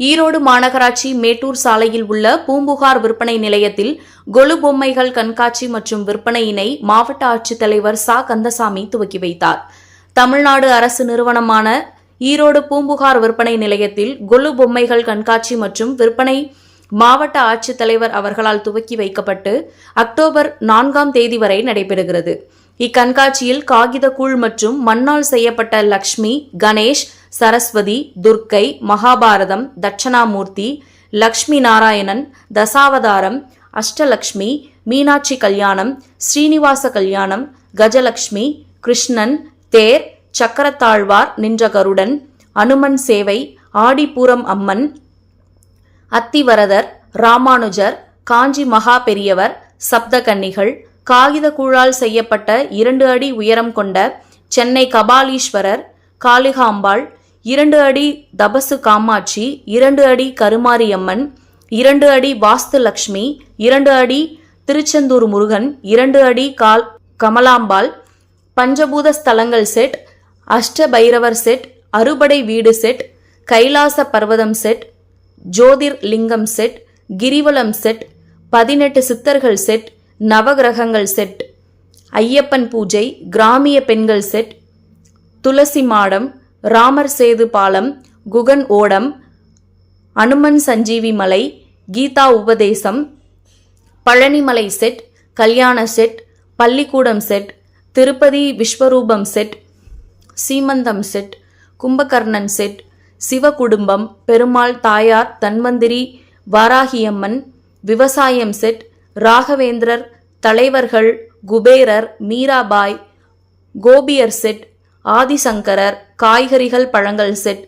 ஈரோடு மாநகராட்சி மேட்டூர் சாலையில் உள்ள பூம்புகார் விற்பனை நிலையத்தில் கொலு பொம்மைகள் கண்காட்சி மற்றும் விற்பனையினை மாவட்ட ஆட்சித்தலைவர் சா. கந்தசாமி துவக்கி வைத்தார். தமிழ்நாடு அரசு நிறுவனமான ஈரோடு பூம்புகார் விற்பனை நிலையத்தில் கொலு பொம்மைகள் கண்காட்சி மற்றும் விற்பனை மாவட்ட ஆட்சித்தலைவர் அவர்களால் துவக்கி வைக்கப்பட்டு அக்டோபர் நான்காம் தேதி வரை நடைபெறுகிறது. இக்கண்காட்சியில் காகிதக்கூழ் மற்றும் மண்ணால் செய்யப்பட்ட லக்ஷ்மி கணேஷ் சரஸ்வதி துர்க்கை மகாபாரதம் தட்சணாமூர்த்தி லக்ஷ்மி நாராயணன் தசாவதாரம் அஷ்டலக்ஷ்மி மீனாட்சி கல்யாணம் ஸ்ரீனிவாச கல்யாணம் கஜலக்ஷ்மி கிருஷ்ணன் தேர் சக்கரத்தாழ்வார் நின்ற கருடன் அனுமன் சேவை ஆடிப்பூரம் அம்மன் அத்திவரதர் ராமானுஜர் காஞ்சி மகா பெரியவர் சப்தகன்னிகள் காகித கூழால் செய்யப்பட்ட இரண்டு அடி உயரம் கொண்ட சென்னை கபாலீஸ்வரர் காளிகாம்பாள் இரண்டு அடி தபசு காமாட்சி இரண்டு அடி கருமாரியம்மன் இரண்டு அடி வாஸ்து லக்ஷ்மி இரண்டு அடி திருச்செந்தூர் முருகன் இரண்டு அடி கால் கமலாம்பாள் பஞ்சபூத ஸ்தலங்கள் செட் அஷ்டபைரவர் செட் அறுபடை வீடு செட் கைலாச பர்வதம் செட் ஜோதிர் லிங்கம் செட் கிரிவலம் செட் பதினெட்டு சித்தர்கள் செட் நவகிரகங்கள் செட் ஐயப்பன் பூஜை கிராமிய பெண்கள் செட் துளசி மாடம் ராமர் சேது பாலம் குகன் ஓடம் அனுமன் சஞ்சீவி மலை கீதா உபதேசம். பழனிமலை செட் கல்யாண செட் பள்ளிக்கூடம் செட் திருப்பதி விஸ்வரூபம் செட் சீமந்தம் செட் கும்பகர்ணன் செட் சிவகுடும்பம் பெருமாள் தாயார் தன்வந்திரி வாராகியம்மன் விவசாயம் செட் ராகவேந்திரர் தலைவர்கள் குபேரர் மீராபாய் கோபியர் செட் ஆதிசங்கரர் காய்கறிகள் பழங்கள் செட்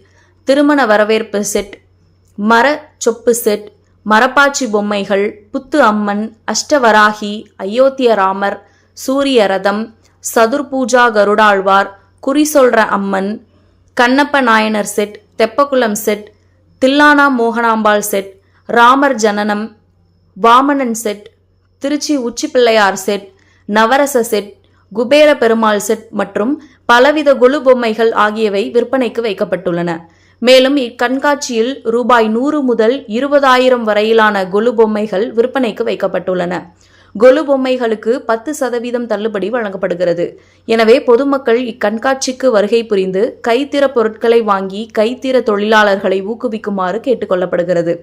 திருமண வரவேற்பு செட் மர சொப்பு செட் மரப்பாச்சி பொம்மைகள் புத்து அம்மன் அஷ்டவராகி அயோத்திய ராமர் சூரிய ரதம் சதுர்பூஜா கருடாழ்வார் குறி சொல்ற அம்மன் கண்ணப்ப நாயனர் செட் தெப்பக்குளம் செட் தில்லானா மோகனாம்பாள் செட் ராமர் ஜனனம் வாமனன் செட் திருச்சி உச்சிப்பிள்ளையார் செட் நவரச செட் குபேர பெருமாள் செட் மற்றும் பலவித கொலு பொம்மைகள் ஆகியவை விற்பனைக்கு வைக்கப்பட்டுள்ளன. மேலும் இக்கண்காட்சியில் ரூபாய் நூறு முதல் இருபதாயிரம் வரையிலான கொலு பொம்மைகள் விற்பனைக்கு வைக்கப்பட்டுள்ளன. கொலு பொம்மைகளுக்கு பத்து சதவீதம் தள்ளுபடி வழங்கப்படுகிறது. எனவே பொதுமக்கள் இக்கண்காட்சிக்கு வருகை புரிந்து கைத்திற பொருட்களை வாங்கி கைத்திற தொழிலாளர்களை ஊக்குவிக்குமாறு கேட்டுக்கொள்ளப்படுகிறது.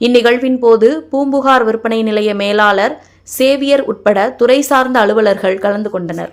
இந்நிகழ்வின் போது பூம்புகார் விற்பனை நிலைய மேலாளர் சேவியர் உட்பட துறை சார்ந்த அலுவலர்கள் கலந்து கொண்டனர்.